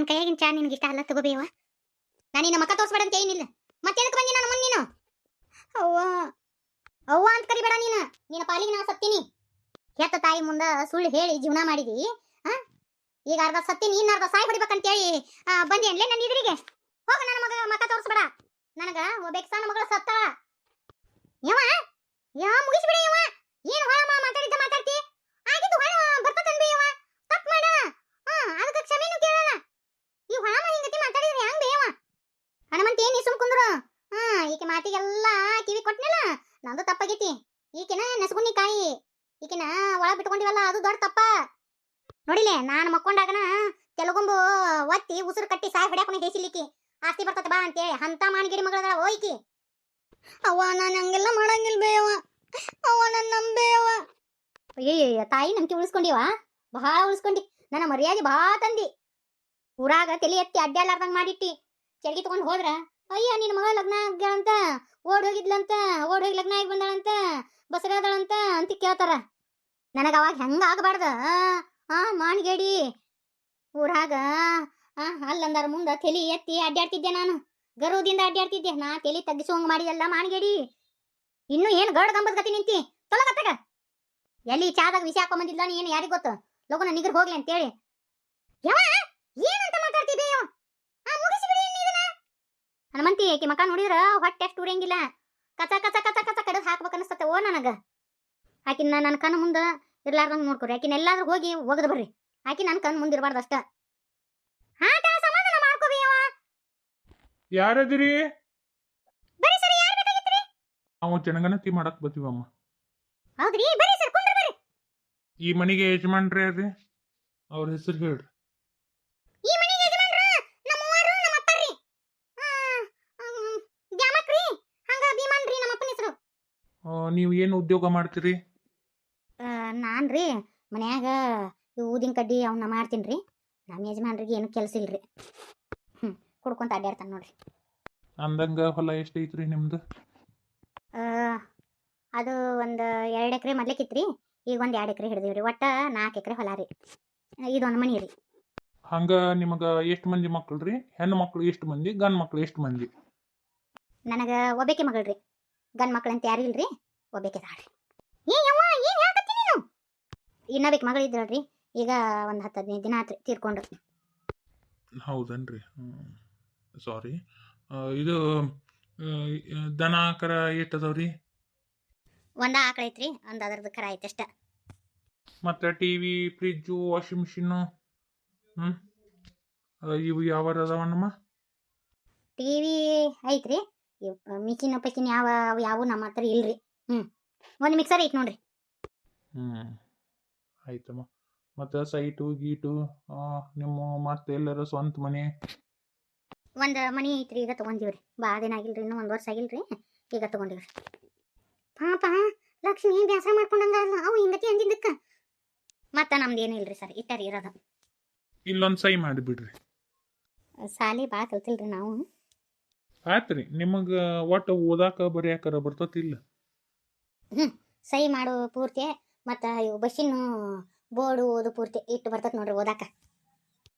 ನನ್ನ ಕೈಯಾಗಿನ ಚಾ ನಿನಗೆ ಇಷ್ಟ ಅಲ್ಲ ತಗೋಬೇವ ನಾನು ನಿನ್ನ ಮಕ್ಕ ತೋರಿಸ್ಬೇಡ ಅಂತ ಏನಿಲ್ಲ ಮತ್ತೆ ಎದಕ್ಕೆ ಬಂದಿ ನಾನು ಮುಂದೆ ನೀನು? ಅವ್ವ ಅವ್ವ ಅಂತ ಕರಿಬೇಡ ನೀನು. ನಿನ್ನ ಪಾಲಿಗೆ ನಾ ಸತ್ತೀನಿ. ಹೆತ್ತ ತಾಯಿ ಮುಂದೆ ಸುಳ್ಳು ಹೇಳಿ ಜೀವನ ಮಾಡಿದಿ, ಆ? ಈಗ ಅರ್ಧ ಸತ್ತೀನಿ, ಇನ್ನು ಅರ್ಧ ಸಾಯಿ ಹೊಡಿಬೇಕಂತೇಳಿ ಬಂದಿ ಅನ್ಲೇ ನನ್ನ ಇದರಿಗೆ ಹೋಗ ನನ್ನ ಮಗ, ಮಕ್ಕ ತೋರಿಸ್ಬೇಡ. ನನಗೆ ಒಬ್ಬ ಸಣ್ಣ ಮಗಳು ಸತ್ತಾಳ. ಯವ ಯಾ, ಮುಗಿಸ್ಬಿಡಿ ಯವ ಏನು ಹೊಳ ಮಾತಾಡಿದ್ದ ಮಾತಾಡ್ತಿ ಆಗಿದ್ದು ಹೊಳ ಬರ್ತತನ್ಬಿ ಯವ ತಪ್ಪು ಮಾಡ ಹಾ ಅದಕ್ಕೆ ಕ್ಷಮೆನೂ ಕೇಳಲ್ಲ ಈ ಹೊಳ ಹಿಂಗತಿ ಮಾತಾಡಿದ್ರೆ ಹೆಂಗ್ ಬೇಯವ ಹನುಮಂತ ಏನ್ ಸುಮ್ ಕುಂದ್ರು ಹಾ ಈಕೆ ಮಾತಿಗೆಲ್ಲ ಕಿವಿ ಕೊಟ್ನಲ್ಲ ತಪ್ಪಾಗೈತಿ ಈಕೆನ ನೆಸಗುನಿ ಕಾಯಿ. ಈಕೆನ ಒಳ ಬಿಟ್ಕೊಂಡಿವಲ್ಲ, ಅದು ದೊಡ್ಡ ತಪ್ಪ. ನೋಡಿಲೆ, ನಾನು ಮಕ್ಕೊಂಡಾಗನ ತೆಲುಗೊಂಬು ಒತ್ತಿ ಉಸಿರು ಕಟ್ಟಿ ಸಾಯ್ ಹೊಡ್ಯಾಕೊಂಡು ದೇಸಿಲಿಕ್ಕಿ ಆಸ್ತಿ ಬರ್ತದೆ ಬಾ ಅಂತೇಳಿ ಅಂತ ಮಾನಗಿರಿ ಮಗಳದ ಓಯ್ಕಿ ಅವ್ವ ನಾನು ಹಂಗೆಲ್ಲ ಮಾಡಂಗಿಲ್ಲ ಬೇವ ಅವ್ವ ನನ್ನ ನಂಬೇವ ಅಯ್ಯಯ್ಯ ತಾಯಿ ನಂಬಿಕೆ ಉಳಿಸ್ಕೊಂಡಿವ? ಬಹಳ ಉಳಿಸ್ಕೊಂಡಿ. ನನ್ನ ಮರ್ಯಾದೆ ಬಹಳ ತಂದಿ. ಊರಾಗ ತಲೆ ಎತ್ತಿ ಅಡ್ಡಾಲಾರ್ದಂಗೆ ಮಾಡಿಟ್ಟಿ. ಚಳಿಗೆ ತಗೊಂಡ್ ಹೋದ್ರ ಅಯ್ಯ, ನಿನ್ನ ಮಗ ಲಗ್ನ ಆಗ್ಯಾಳಂತ, ಓಡ್ ಹೋಗಿದ್ಲಂತ, ಓಡ್ ಹೋಗಿ ಲಗ್ನ ಆಗಿ ಬಂದಾಳಂತ, ಬಸರಾದಳಂತ ಅಂತ ಕೇಳ್ತಾರ. ನನಗ ಅವಾಗ ಹೆಂಗ ಆಗಬಾರ್ದ? ಆ ಮಾನ್ಗೇಡಿ ಊರಾಗ, ಆ, ಅಲ್ಲಂದಾರ ಮುಂದ ತಲಿ ಎತ್ತಿ ಅಡ್ಡಾಡ್ತಿದ್ದೆ ನಾನು. ಗರ್ವದಿಂದ ಅಡ್ಡಾಡ್ತಿದ್ದೆ ನಾ ತಲಿ ತಗ್ಗಿಸುವಂಗ ಮಾಡಿದಲ್ಲ ಮಾಣಿಗೇಡಿ. ಇನ್ನು ಏನ್ ಗರ್ಡ್ ಗಂಬದ್ ಗತಿ ನಿಂತಿ? ತೊಲಗತ್ತಗ ಎಲ್ಲಿ ಚಾದಾಗ ವಿಷ ಹಾಕೊಂಬಂದಿದ್ಲ ನೀನು, ಯಾರಿಗ್ ಗೊತ್ತು? ಲಗುನ ನಿಗರ್ ಹೋಗ್ಲಿ ಅಂತೇಳಿ. ಯಾವ ಏನಂತ ಮಾತಾಡ್ತಿದ್ದೆ ಆ ಮುಗಿಸಿಬಿಡಿ ಇನ್ನು ಇದನ್ನ ಹನುಮಂತಿ ಆಕಿ ಮಕ ನೋಡಿದ್ರ ಹೊಟ್ಟೆ ಅಷ್ಟು ಉರಿಯಂಗಿಲ್ಲ. ಕಚ ಕಚ ಕಚ ಕಚ ಕಡದ್ ಹಾಕ್ಬೇಕು ಅನಿಸ್ತತೆ ಓ ನನಗ. ಆಕಿನ ನನ್ನ ಕಣ್ಣು ಮುಂದೆ ಇರ್ಲಾರ್ದಂಗ ನೋಡ್ಕೊರಿ. ಆಕಿನ ಎಲ್ಲಾದ್ರೂ ಹೋಗಿ ಒಗದು ಬರ್ರಿ. ಆಕಿ ನನ್ನ ಕಣ್ಣು ಮುಂದೆ ಇರಬಾರ್ದು ಅಷ್ಟ. ಆಟ ಸಮಾಧಾನ ಮಾಡ್ಕೋಬಿ ಅವ ಯಾರದಿರಿ? ಬರಿ ಸರಿ ಯಾರ್ ಬೇಕಾಗಿತ್ರಿ? ನಾವು ಜನಗಣತಿ ಮಾಡಕ್ ಬತ್ತೀವಮ್ಮ ಹೌದ್ರಿ? ಬರಿ ಸರ್ ಕುಂದ್ರ ಬರ್ರಿ. ಈ ಮನೆಗೆ ಯಜಮಾನ್ರಿ ಅವ್ರ ಹೆಸರು ಹೇಳ್ರಿ ಈ ಮನೆಗೆ ಯಜಮಾನ್ರ ನಮ್ಮ ಅವ್ವಾರು ನಮ್ಮ ಅಪ್ಪರ್ರಿ ದ್ಯಾಮಕ್ರಿ ಹಂಗ ಭೀಮನ್ರಿ ನಮ್ಮ ಅಪ್ಪನ ಹೆಸರು ಆ, ನೀವು ಏನು ಉದ್ಯೋಗ ಮಾಡ್ತೀರಿ? ನಾನ್ರಿ ಮನ್ಯಾಗ ಈ ಊದಿನ ಕಡ್ಡಿ ಅವನ್ನ ಮಾಡ್ತೀನಿ ನಮ್ಮ ಯಜಮಾನ್ರಿಗೆ ಏನು ಕೆಲಸ ಇಲ್ರಿ. ಹ್ಞೂ ಕುಡ್ಕೊಂತ ಅಡ್ಡಾಡ್ತಾನೆ ನೋಡ್ರಿ. ಅಂದಂಗ ಹೊಲ ಎಷ್ಟೈತ್ರಿ ನಿಮ್ದು? ಆ, ಅದು ಒಂದು ಎರಡು ಎಕರೆ ಮೊದ್ಲಿಕ್ಕಿತ್ರಿ ಈಗ ಒಂದು ಎರಡು ಎಕರೆ ರೀ. ಒಟ್ಟ ನಾಲ್ಕು ಎಕರೆ ಹೊಲ ರೀ. ಇದೊಂದು ಮನಿ ರೀ. ಹಂಗ ನಿಮಗ ಎಷ್ಟು ಮಂದಿ ಮಕ್ಳು ರೀ ಹೆಣ್ಣು ಮಕ್ಕಳು ಎಷ್ಟು ಮಂದಿ ಗಂಡು ಮಕ್ಕಳು ಎಷ್ಟು ಮಂದಿ? ನನಗೆ ಒಬ್ಬಾಕಿ ರೀ ಗಂಡು ಮಕ್ಳು ಅಂತ ಯಾರು ಇಲ್ರಿ. ಒಬ್ಬಾಕಿ ಅದಾಳ್ರಿ ಏ ಯವ್ವ ಏನು ಹೇಳಕತ್ತಿ ನೀನು? ಇನ್ನಬೇಕು ಮಗಳು ಈಗ ಒಂದು ಹತ್ತು ಹದಿನೈದು ದಿನ ಆತ್ರಿ ತೀರ್ಕೊಂಡು ಹೌದನ್ರಿ? ಸಾರಿ ಇದು ದನ ಕರ ಏಟದವ್ರಿ ಒಂದ ಆಕಳ ಐತ್ರಿ ಒಂದು ಅದ್ರದ್ದು ಕರ ಐತೆ ಅಷ್ಟ. ಮತ್ತೆ TV fridge fridge washing machine ಹ್ಞೂ ಇವು ಯಾವ ಅದಾವಣ್ಣಮ್ಮ? ಟಿ ವಿ ಐತ್ರಿ ಇವ್ ಮಿಕಿನ ಪಕಿನ ಯಾವ ಅವು ಯಾವು ನಮ್ಮ ಹತ್ರ ಇಲ್ರಿ. ಹ್ಞೂ ಒಂದು ಮಿಕ್ಸರ್ ಐತಿ ನೋಡ್ರಿ. ಹ್ಞೂ ಆಯ್ತಮ್ಮ. ಮತ್ತು ಸೈಟು ಗೀಟು ನಿಮ್ಮ ಮತ್ತೆ ಎಲ್ಲರ ಸ್ವಂತ ಮನೆ? ಒಂದು ಮನೆ ಐತ್ರಿ ಈಗ ತೊಗೊಂಡಿವ್ರಿ. ಭಾಳ ದಿನ ಆಗಿಲ್ರಿ ಇನ್ನೂ ಒಂದು ವರ್ಷ ಆಗಿಲ್ರಿ ಈಗ ತೊಗೊಂಡಿವ್ರಿ. ಪಾಪ ಲಕ್ಷ್ಮಿ ಬ್ಯಾಸ ಮಾಡ್ಕೊಂಡಂಗ ಅಲ್ಲ ಅವು ಹಿಂಗತಿ ಅಂದಿದ್ದಕ್ಕ. ಮತ್ತೆ ನಮ್ದು ಏನೂ ಇಲ್ರಿ ಸರ್ ಇಟ್ಟಾರಿ ಇರೋದ. ಇಲ್ಲೊಂದು ಸೈ ಮಾಡಿಬಿಡ್ರಿ ಸಾಲಿ ಭಾಳ ಕಲ್ತಿಲ್ರಿ ನಾವು. ಆಯ್ತು ರೀ ನಿಮಗೆ ಒಟ್ಟು ಓದಾಕ ಬರೆಯಾಕರ ಬರ್ತತಿಲ್ಲ. ಸಹಿ ಮಾಡು ಪೂರ್ತಿ ಮತ್ತು ಇವು ಬಸ್ಸಿನ ಬೋರ್ಡು ಓದು ಪೂರ್ತಿ ಇಟ್ಟು ಬರ್ತೈತೆ ನೋಡ್ರಿ ಓದಾಕ.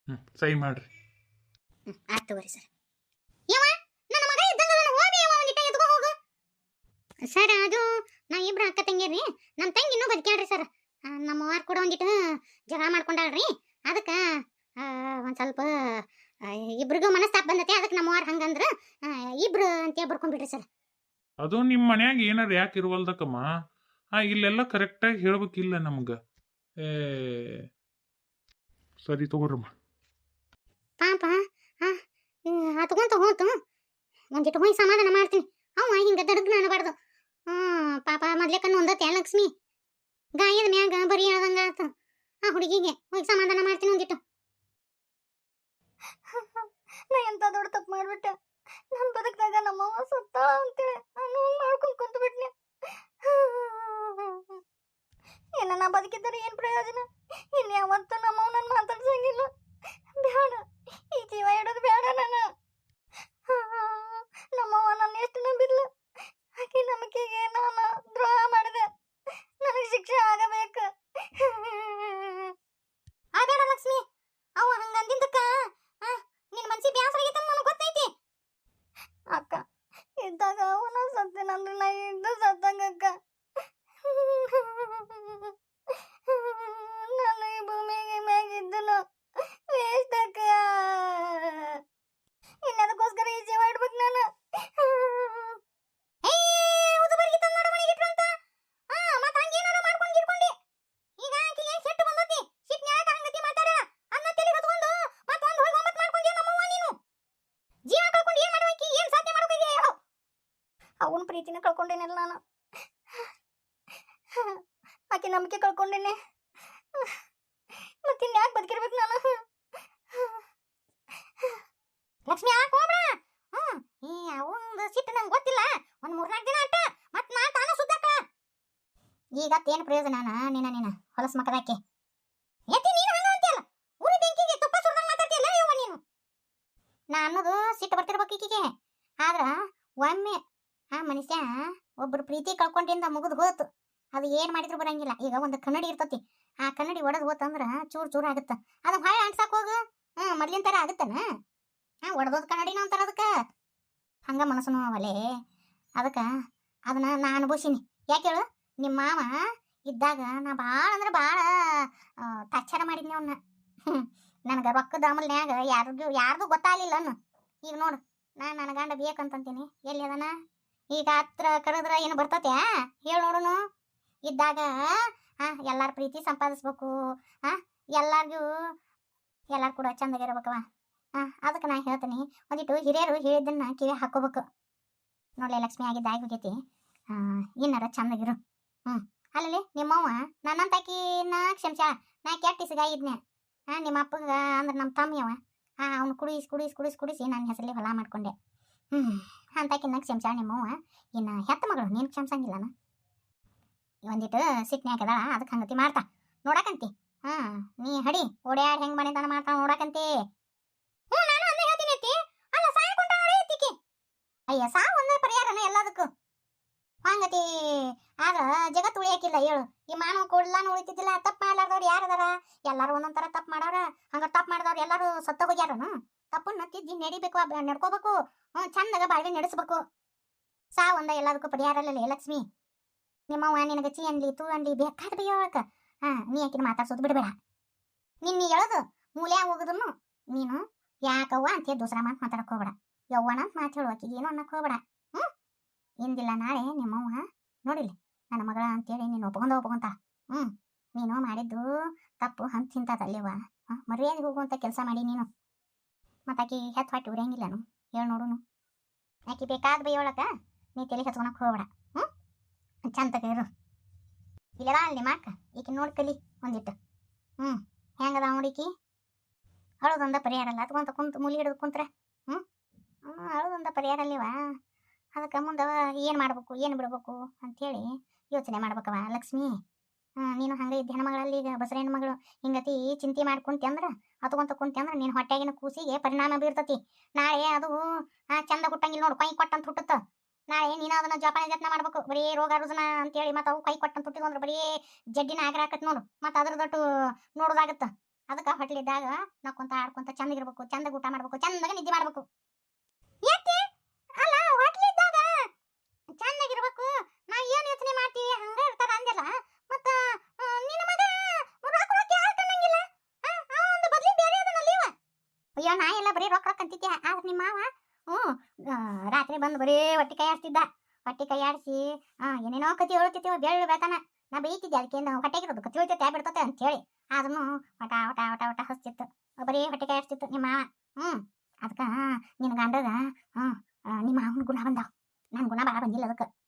ಹ್ಞೂ ಸೈ ಮಾಡ್ರಿ. ಆಯ್ತ್ ತಗೋರಿ ಸರ್. ಯವ್ವ ನನ್ನ ಮಗ ಇದ್ದಂಗ ಅದನ್ನ ಹೋಗಿ ಯವ್ವ ಒಂದಿಟ ಹೋಗು. ಸರ್ ಅದು ನಾ ಇಬ್ರು ಅಕ್ಕ ತಂಗಿರಿ ನಮ್ಮ ತಂಗಿ ಇನ್ನೂ ಬದುಕ್ಯಾಳ್ರಿ ಸರ್. ನಮ್ಮ ಅವ್ವಾರ್ ಕೂಡ ಒಂದಿಟ್ಟು ಜಗಳ ಮಾಡ್ಕೊಂಡಾಳ್ರಿ. ಅದಕ್ಕೆ ಒಂದು ಸ್ವಲ್ಪ ಇಬ್ರಿಗೂ ಮನಸ್ತಾಪ ಬಂದತೆ ಅದಕ್ಕೆ ನಮ್ಮ ಅವ್ವಾರ್ ಹಂಗಂದ್ರ ಇಬ್ರು ಅಂತ ಬರ್ಕೊಂಡ್ಬಿಡ್ರಿ ಸರ್. ಅದು ನಿಮ್ಮ ಮನ್ಯಾಗ ಏನಾರು ಯಾಕೆ ಇರುವಲ್ದಕ್ಕಮ್ಮ ಆ ಇಲ್ಲೆಲ್ಲ ಕರೆಕ್ಟಾಗಿ ಹೇಳ್ಬೇಕಿಲ್ಲ ನಮ್ಗೆ. ಏ ಸರಿ ತಗೋರಮ್ಮ. ಪಾಪ ಆ ತಗೊಂತ ಹೋತು ಒಂದಿಟ್ಟು ಹೋಗಿ ಸಮಾಧಾನ ಮಾಡ್ತೀನಿ. ಅವ ಹಿಂಗ ದಡಗ್ನ ಅನ್ನಬಾರ್ದು ಹ್ಮ್ ಪಾಪ ಮೊದ್ಲೇ ಕಣ್ಣು ಒಂದತ್ತೆ ಲಕ್ಷ್ಮಿ. ಗಾಯದ ಮ್ಯಾಗ ಬರೀ ಹೇಳ್ದಂಗ ಆತ. ಆ ಹುಡುಗಿಗೆ ಹೋಗಿ ಸಮಾಧಾನ ಮಾಡ್ತೀನಿ ಒಂದಿಟ್ಟು. ನಾ ಎಂತ ದೊಡ್ಡ ತಪ್ಪು ಮಾಡ್ಬಿಟ್ಟೆ? ನನ್ನ ಬದುಕ್ದಾಗ ನಮ್ಮವ್ವ ಸತ್ತಾಳ ಅಂತೇಳಿ. ನಾನು ಮಾಡ್ಕೊಂಡು ಕುಂತು ಬಿಟ್ನಿ. ಏನ ನಾ ಬದುಕಿದ್ದರೆ ಏನು ಪ್ರಯೋಜನ? ಇನ್ನು ಯಾವತ್ತೂ ನಮ್ಮವ್ ನನ್ನ ಮಾತಾಡ್ಸಂಗಿಲ್ಲ ಬೇಡ ಈ ಜೀವ ಇಡೋದು ಬೇಡ ನಾನು ನಮ್ಮವ್ವ ನನ್ನ ಎಷ್ಟು ನಂಬಿದ್ಲು ಆಕೆ ನಂಬಿಕೆಗೆ ನಾನು ದ್ರೋಹ ಮಾಡಿದೆ ನನಗೆ ಶಿಕ್ಷೆ ಆಗಬೇಕು ಆಗಬೇಡ ಲಕ್ಷ್ಮಿ ಅವ ಹಂಗಂದಿದ್ದಕ್ಕ ಪ್ರೀತಿನ ಕಳ್ಕೊಂಡೇನಲ್ಲ ನಾನು. ಆಕೆ ನಂಬಿಕೆ ಕಳ್ಕೊಂಡೇನೆ. ಮತ್ತೆ ಯಾಕೆ ಬದುಕಿರ್ಬೇಕು ನಾನು? ಲಕ್ಷ್ಮಿ ಯಾಕೆ ಹೋಗ್ಬೇಡ ಹ್ಮ್, ಈ ಒಂದು ಸಿಟ್ಟು ನಂಗೆ ಗೊತ್ತಿಲ್ಲ. ಒಂದ್ ಮೂರ್ನಾಲ್ಕು ದಿನ ಆಟ ಮತ್ ನಾ ತಾನು ಸುತ್ತಾಕ ಈಗ ಏನು ಪ್ರಯೋಜನ ನಿನ್ನ ನಿನ್ನ ಹೊಲಸ್ ಮಕದಾಕೆ ಎತ್ತಿ ನೀನು ಹಂಗ ಅಂತೀಯಲ್ಲ? ಬೆಂಕಿಗೆ ತುಪ್ಪ ಸುಡ್ದಂಗ್ ಮಾತಾಡ್ತೀಯಲ್ಲ ಯವ್ವ ನೀನು? ನಾ ಅನ್ನೋದು ಸಿಟ್ಟು ಬರ್ತಿರ್ಬೇಕು ಈಕಿಗೆ. ಆದ್ರ ಒಮ್ಮೆ ಆ ಮನುಷ್ಯ ಒಬ್ಬರು ಪ್ರೀತಿ ಕಳ್ಕೊಂಡಿಂದ ಮುಗಿದು ಹೋತು. ಅದು ಏನು ಮಾಡಿದ್ರು ಬರಂಗಿಲ್ಲ. ಈಗ ಒಂದು ಕನ್ನಡಿ ಇರ್ತತಿ. ಆ ಕನ್ನಡಿ ಒಡೆದು ಹೋತಂದ್ರ ಚೂರು ಚೂರು ಆಗುತ್ತೆ. ಅದ ಭಾಳ ಅನ್ಸಾಕ್ ಹೋಗು. ಹ್ಮ್, ಮೊದ್ಲಿನ ತರ ಆಗುತ್ತನ? ಹಾ, ಒಡೆದೋದ್ ಕನ್ನಡಿನ ಅಂತಾರ ಅದಕ್ಕ. ಹಂಗ ಮನಸ್ಸು ಅವಲೆ ಅದಕ್ಕ ಅದನ್ನ ನಾ ಅನುಭವಿಸಿನಿ. ಯಾಕೆ ಹೇಳು? ನಿಮ್ಮ ಮಾವ ಇದ್ದಾಗ ನಾ ಭಾಳ ಅಂದ್ರೆ ಭಾಳ ಟಾರ್ಚರ್ ಮಾಡಿದ್ನಿ ಅವನ್ನ ನನಗೆ ರೊಕ್ಕದ ಅಮಲ್ನ್ಯಾಗ ಯಾರಿಗೂ ಯಾರ್ದು ಗೊತ್ತಾಗಲಿಲ್ಲ ಅನ್ನು ಈಗ ನೋಡು ನಾನು ನನ್ನ ಗಂಡ ಬೇಕಂತಂತೀನಿ. ಎಲ್ಲಿ ಅದನ? ಈಗ ಹತ್ರ ಕರೆದ್ರ ಏನು ಬರ್ತತೆ ಹೇಳಿ ನೋಡುನು. ಇದ್ದಾಗ ಹಾ ಎಲ್ಲಾರ ಪ್ರೀತಿ ಸಂಪಾದಿಸ್ಬೇಕು ಹಾ ಎಲ್ಲಾರ್ಗೂ, ಎಲ್ಲಾರು ಕೂಡ ಚಂದಾಗಿರ್ಬೇಕವ ಹಾ ಅದಕ್ಕೆ ನಾ ಹೇಳ್ತೀನಿ. ಒಂದಿಟ್ಟು ಹಿರಿಯರು ಹೇಳಿದ್ದನ್ನ ಕಿವಿ ಹಾಕೋಬೇಕು. ನೋಡ್ಲೆ ಲಕ್ಷ್ಮಿ ಆಗಿದ್ದ ಆಗಿ ಹೋಗೈತಿ ಏನಾರ ಚಂದಾಗಿರು. ಹ್ಮ್. ಅಲ್ಲಲ್ಲಿ, ನಿಮ್ಮವ್ವ ನನ್ನಂತಾಕಿ ನಾ ಕ್ಷಮಿಸ ನಾ ಕೆಟ್ಟ ಇದ್ನೆ? ಹಾ ನಿಮ್ಮ ಅಪ್ಪಗ ಅಂದ್ರೆ ನಮ್ಮ ತಮ್ಮಿಯವ ಹಾ ಅವ್ನು ಕುಡಿಸಿ ಕುಡಿಸಿ ಕುಡಿಸಿ ಕುಡಿಸಿ ನನ್ನ ಹೆಸರಲ್ಲಿ ಹೊಲ ಮಾಡ್ಕೊಂಡೆ. ಹ್ಮ್ ಅಂತಾಕಿನ್ನ ಕ್ಷಮಿಸ ನಿಮ್ಮವ್ವ ಇನ್ನು ಹೆತ್ತ ಮಗಳು ನೀನು ಕ್ಷಮಿಸಂಗಿಲ್ಲನ? ಒಂದಿಟ್ಟು ಸಿಟ್ನ್ಯಾಕ ಅದಾಳ ಅದಕ್ಕೆ ಹಂಗತಿ ಮಾಡ್ತಾ. ನೋಡಕಂತಿ. ಹಾ, ನೀ ಹಡಿ, ಓಡ್ಯಾಡ್ ಹೆಂಗ್ ಮನೆತನ ಮಾಡ್ತಾಳ ನೋಡಕಂತಿ. ಹ್ಞೂ ನಾನು ಅದೇ ಹೇಳ್ತೀನಿ ಅಲ್ಲ ಐತಿಕಿ ಅಯ್ಯ ಸಾ ಒಂದೇ ಪರಿಹಾರನ ಎಲ್ಲದಕ್ಕೂ. ಹಂಗತಿ. ಆಗ ಜಗತ್ತು ಉಳಿಯಾಕಿಲ್ಲ, ಹೇಳು. ಈ ಮಾನವ ಕೊಡ್ಲಾನು ಉಳಿತಿದ್ದಿಲ್ಲ, ತಪ್ಪು ಮಾಡ್ಲಾರ್ದವ್ರು ಯಾರದಾರ ಎಲ್ಲರೂ ಒಂದೊಂದ್ ತರ ತಪ್ಪು ಮಾಡಾರ ಹಂಗ ತಪ್ಪು ಮಾಡಿದವ್ರು ಎಲ್ಲರೂ ಸತ್ತ ಹೋಗ್ಯಾರನು? ತಪ್ಪನ್ನ ತಿದ್ದಿ ನಡಿಬೇಕು ನಡ್ಕೋಬೇಕು. ಹ್ಞೂ, ಚಂದಾಗ ಬಾಳ್ವೆ ನಡೆಸ್ಬೇಕು. ಸಾ, ಒಂದ ಎಲ್ಲದಕ್ಕೂ ಪರಿಹಾರ ಅಲ್ಲಲೇ ಲಕ್ಷ್ಮಿ? ನಿಮ್ಮವ್ವ ನಿನಗೆ ಚಿ ಅನ್ಲಿ ತೂ ಅನ್ಲಿ ಬೇಕಾದ ಬೈಯೋಳಕ ಹಾ, ನೀ ಆಕಿನ ಮಾತಾಡ್ಸೋದು ಬಿಡಬೇಡ. ನಿನ್ನ ಹೇಳೋದು ಮೂಲೆ ಹೋಗುದನ್ನು ನೀನು ಯಾಕವ್ವ ಅಂತ ದೂಸರ ಮಾತು ಮಾತಾಡಕೋಬೇಡ ಹೋಗ್ಬೇಡ. ಯವ್ವನ ಅಂತ ಮಾತು ಹೇಳು, ಆಕಿಗೆ ಏನು ಅನ್ನಕ್ ಹೋಗ್ಬೇಡ. ಹ್ಞೂ? ಇಂದಿಲ್ಲ, ನಾಳೆ ನಿಮ್ಮವ್ವ ನೋಡಿಲಿ ನನ್ನ ಮಗಳ ಅಂತೇಳಿ ನೀನು ಒಪ್ಕೊಂಡ ಒಪ್ಕೊಂತ ಹ್ಞೂ, ನೀನು ಮಾಡಿದ್ದು ತಪ್ಪು ಹಂತ ತಿಂತದಲ್ಲಿವ ಮರ್ಯಾದೆ ಹೋಗುವಂತ ಕೆಲಸ ಮಾಡಿ ನೀನು. ಮತ್ತೆ ಆಕಿ ಹೆತ್ ಹೊಟ್ಟೆ ಉರಿಯಂಗಿಲ್ಲನು ಹೇಳಿ ನೋಡುನು. ಆಕಿ ಬೇಕಾದ ಬೈಯೊಳಕ ನೀ ತಲೆ ಹಚ್ಕೊಳಕ್ ಹೋಗ್ಬೇಡ. ಹ್ಞೂ ಚಂತಕ ಇರು ಇಲ್ಲದ ಅಲ್ಲಿ ಮಾಕ ಈಕಿ ನೋಡಿ ಕಲಿ ಒಂದಿಟ್ಟು. ಹ್ಞೂ ಹೆಂಗದ ನೋಡಿಕಿ ಅಳೋದೊಂದ ಪರಿಹಾರ ಅಲ್ಲ. ಅದ್ಕೊಂತ ಕುಂತು ಮುಲಿ ಹಿಡಿದು ಕುಂತ್ರೆ. ಹ್ಞೂ ಅಳೋದೊಂದ ಪರಿಹಾರ ಅಲ್ಲಿವ? ಅದಕ್ಕೆ ಮುಂದೆ ಏನು ಮಾಡ್ಬೇಕು, ಏನು ಬಿಡ್ಬೇಕು ಅಂಥೇಳಿ ಯೋಚನೆ ಮಾಡ್ಬೇಕವ ಲಕ್ಷ್ಮಿ. ನೀನು ಹಂಗೆ ಇದ್ದ ಹೆಣ್ಮಗಳಲ್ಲಿ ಈಗ ಬಸರ ಹೆಣ್ಮಗಳು. ಹಿಂಗತಿ ಚಿಂತೆ ಮಾಡ್ಕೊಂತಿ ಅಂದ್ರೆ ಅತ್ಕೊಂತ ಕುಂತಿ ಅಂದ್ರೆ, ನೀನು ಹೊಟ್ಟೆಗಿನ ಕೂಸಿಗೆ ಪರಿಣಾಮ ಬೀರ್ತತಿ ನಾಳೆ ಅದು ಚಂದ ಹುಟ್ಟಂಗಿಲ್ಲ ನೋಡು, ಕೈ ಕೊಟ್ಟಂತ ಹುಟ್ಟುತ್ತ. ನಾಳೆ ನೀನು ಅದನ್ನ ಜೋಪಾನ ಜತ್ನ ಮಾಡ್ಬೇಕು. ಬರೀ ರೋಗ ರುಜನ ಅಂತೇಳಿ ಮತ್ತು ಅವು ಕೈ ಕೊಟ್ಟಂತ ಹುಟ್ಟಿದ್ವು ಅಂದ್ರೆ ಬರೀ ಜಡ್ಡಿನ ಆಗ್ರಾಕತ್ ನೋಡು. ಮತ್ತು ಅದ್ರ ದೊಡ್ಡ ನೋಡೋದಾಗತ್ತ. ಅದಕ್ಕೆ ಹೊಟ್ಲಿದ್ದಾಗ ನಕ್ಕೊಂತ ಆಡ್ಕೊಂತ ಚಂದಗಿರ್ಬೇಕು ಚಂದ ಊಟ ಮಾಡ್ಬೇಕು, ಚಂದಾಗ ನಿದ್ದೆ ಮಾಡ್ಬೇಕು ಯಾಕೆ ಅಲ್ಲ ಹೊಟ್ಲಿದ್ದಾಗ ಚಂದಾಗಿರ್ಬೇಕು ನಾ ಏನ್ ಯೋಚನೆ ಮಾಡ್ತೀವಿ ಹಂಗ ಇರ್ತಾರ ಅಂದಿಲ್ಲ ಮತ್ತ ಆ, ನಿನ್ನ ಮಗ ರೊಕ್ಕ ರೊಕ್ಕ ಯಾರ್ ತನ್ನಂಗಿಲ್ಲ ಆ, ಆ ಒಂದು ಬದ್ಲಿ ಬೇರೆ ಅದನಲ್ಲಿ ಇವ ಅಯ್ಯೋ ನಾ ಎಲ್ಲ ಬರೀ ರೊಕ್ಕ ರೊಕ್ಕ ಅಂತಿದ್ದೆ ಆದ್ರೆ ನಿಮ್ಮ ಮಾವ ಹ್ಞೂ ಆ, ರಾತ್ರಿ ಬಂದು ಬರೀ ಹೊಟ್ಟೆ ಕೈ ಆಡ್ತಿದ್ದ ಹೊಟ್ಟೆ ಕೈ ಆಡಿಸಿ, ಆ, ಏನೇನೋ ಕತಿ ಹೇಳ್ತಿರ್ತೀವ ಬೆಳ್ಳು ಬೇತಾನ ನಾ ಬೈತಿದ್ದೆ, ಅದಕ್ಕೆ ಹೊಟ್ಟೆಗಿರೋದು ಕತಿ ಹೇಳ್ತೈತೆ ಬಿಡ್ತತೆ ಅಂತ ಹೇಳಿ ಆದ್ರೂ ಒಟ ಒಟ ಒಟ ಒಟ ಹಸ್ತಿತ್ತು. ಬರೀ ಹೊಟ್ಟೆ ಕೈ ಆಡ್ತಿತ್ತು ನಿಮ್ಮ ಮಾವ. ಹ್ಞೂ ಅದಕ್ಕೆ ನಿನ್ನ ಗಂಡಗ ಹ್ಞೂ ನಿಮ್ಮ ಮಾವನ ಗುಣ ಬಂದಾವ. ನನ್ನ ಗುಣ ಭಾಳ ಬಂದಿಲ್ಲ ಅದಕ್ಕೆ.